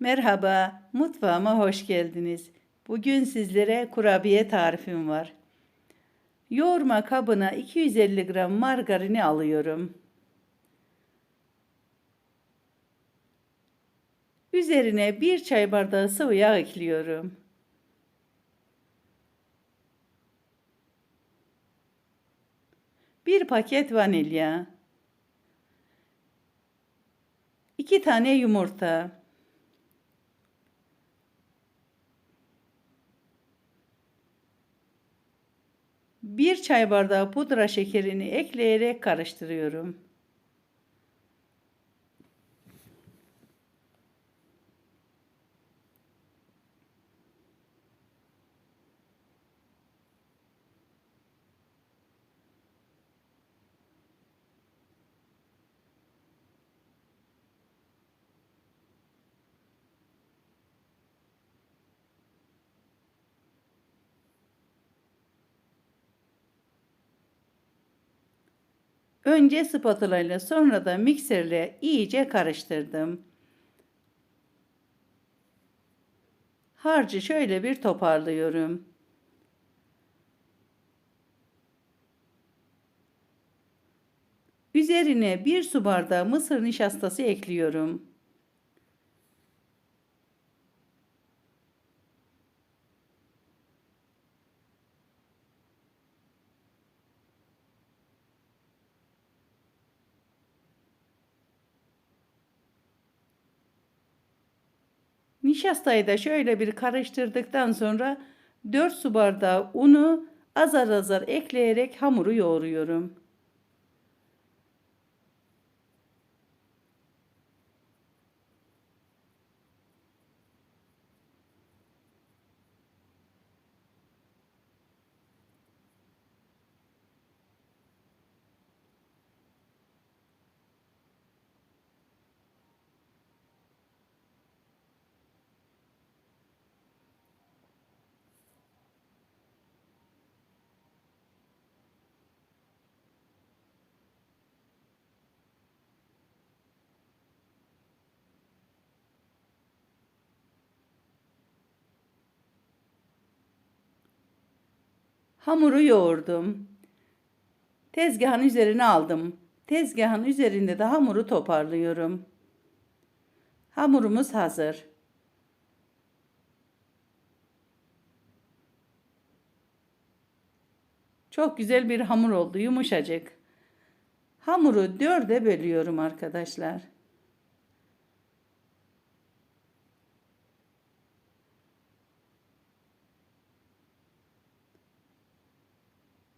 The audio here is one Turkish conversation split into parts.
Merhaba, mutfağıma hoş geldiniz. Bugün sizlere kurabiye tarifim var. Yoğurma kabına 250 gram margarini alıyorum. Üzerine bir çay bardağı sıvı yağ ekliyorum. Bir paket vanilya. iki tane yumurta. Bir çay bardağı pudra şekerini ekleyerek karıştırıyorum. Önce spatula ile sonra da mikserle iyice karıştırdım. Harcı şöyle bir toparlıyorum. Üzerine bir su bardağı mısır nişastası ekliyorum. Nişastayı da şöyle bir karıştırdıktan sonra 4 su bardağı unu azar azar ekleyerek hamuru yoğuruyorum. Hamuru yoğurdum. Tezgahın üzerine aldım. Tezgahın üzerinde de hamuru toparlıyorum. Hamurumuz hazır. Çok güzel bir hamur oldu, yumuşacık. Hamuru dörde bölüyorum arkadaşlar.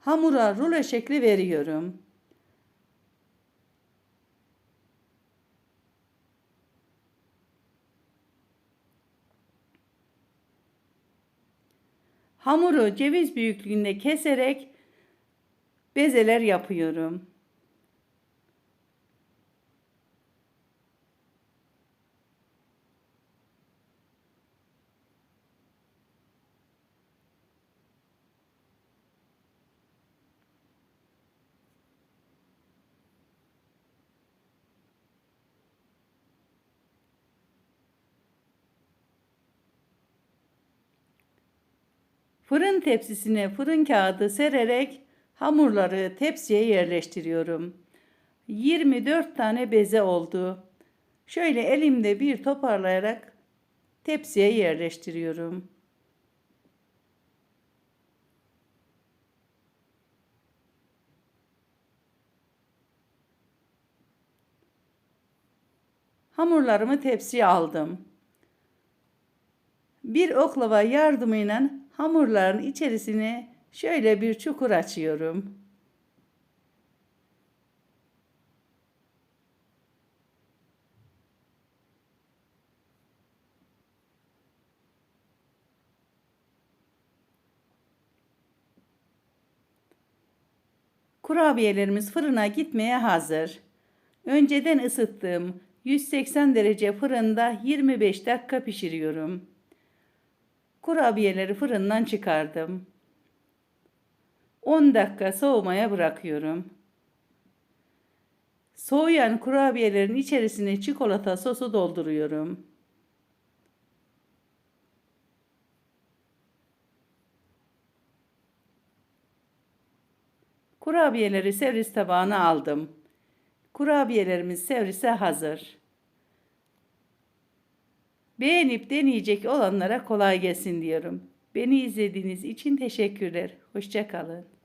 Hamura rulo şekli veriyorum. Hamuru ceviz büyüklüğünde keserek bezeler yapıyorum. Fırın tepsisine fırın kağıdı sererek hamurları tepsiye yerleştiriyorum. 24 tane beze oldu. Şöyle elimde bir toparlayarak tepsiye yerleştiriyorum. Hamurlarımı tepsiye aldım. Bir oklava yardımıyla hamurların içerisine şöyle bir çukur açıyorum. Kurabiyelerimiz fırına gitmeye hazır. Önceden ısıttığım 180 derece fırında 25 dakika pişiriyorum. Kurabiyeleri fırından çıkardım. 10 dakika soğumaya bırakıyorum. Soğuyan kurabiyelerin içerisine çikolata sosu dolduruyorum. Kurabiyeleri servis tabağına aldım. Kurabiyelerimiz servise hazır. Beğenip deneyecek olanlara kolay gelsin diyorum. Beni izlediğiniz için teşekkürler. Hoşça kalın.